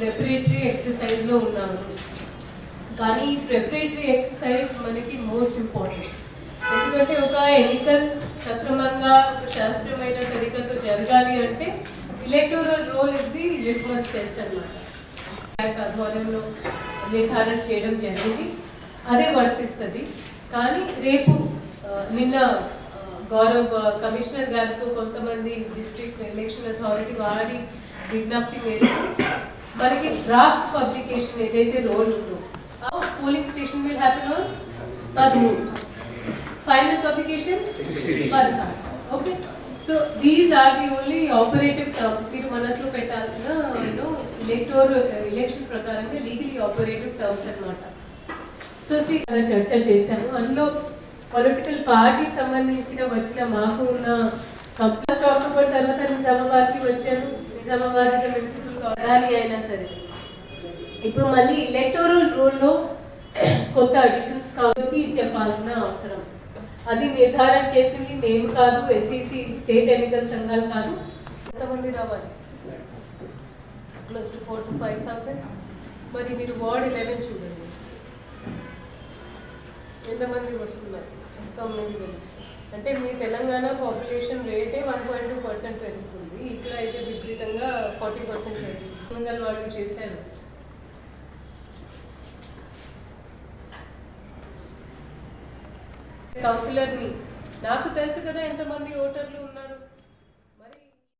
Preparatory ఎక్సర్సైజ్లో ఉన్నాను. కానీ ఈ ప్రిపరేటరీ ఎక్సర్సైజ్ మనకి మోస్ట్ ఇంపార్టెంట్ ఎందుకంటే ఒక ఎన్నికలు సక్రమంగా శాస్త్రమైన తరికతో జరగాలి అంటే electoral roll is the litmus test అన్నమాట. ఆధ్వర్యంలో నిర్ధారణ చేయడం జరిగింది. అదే వర్తిస్తుంది. కానీ రేపు నిన్న గౌరవ్ కమిషనర్ గారితో కొంతమంది డిస్ట్రిక్ట్ ఎలక్షన్ అథారిటీ వారి విజ్ఞప్తి మేరకు మనకి డ్రాఫ్ట్ పబ్లికేషన్ ఏదైతే రోల్ ఉందో polling station will happen on పదమూడు. ఫైనల్ పబ్లికేషన్ పదహారు. Okay so these are the only operative terms మీరు మనసులో పెట్టాల్సిన యూనో ఎలక్టోర్ ఎలక్షన్ ప్రకారంగా లీగలీ ఆపరేటివ్ టర్మ్స్ అన్నమాట. సో చర్చ చేశాము. అందులో పొలిటికల్ పార్టీ సంబంధించిన వచ్చిన మాకు ఉన్న కంప్లైంట్ అక్టోబర్ తర్వాత నిజామాబాద్కి వచ్చాను. నిజామాబాద్ మున్సిపల్ అయినా సరే. ఇప్పుడు మళ్ళీ ఎలక్టోరల్ రూల్లో కొత్త అడిషన్స్ కాబట్టి చెప్పాల్సిన అవసరం. అది నిర్ధారణ చేసింది మేము కాదు ఎస్ఈసి స్టేట్ ఎన్నికల సంఘాలు కాదు. ఎంతమంది రావాలి? Close to four to five thousand మరి మీరు వార్డ్ ఎలెవెన్ చూడండి. ఎంతమంది వస్తున్నారు? తొమ్మిది వేలు. అంటే మీ తెలంగాణ పాపులేషన్ రేటే వన్ పాయింట్ టూ పర్సెంట్ పెరుగుతుంది. ఇక్కడ అయితే ఫార్టీ పర్సెంట్ పెరుగుతుంది మంగళ వాళ్ళు చేశారు. కౌన్సిలర్ని నాకు తెలుసు కదా ఎంతమంది ఓటర్లు ఉన్నారు.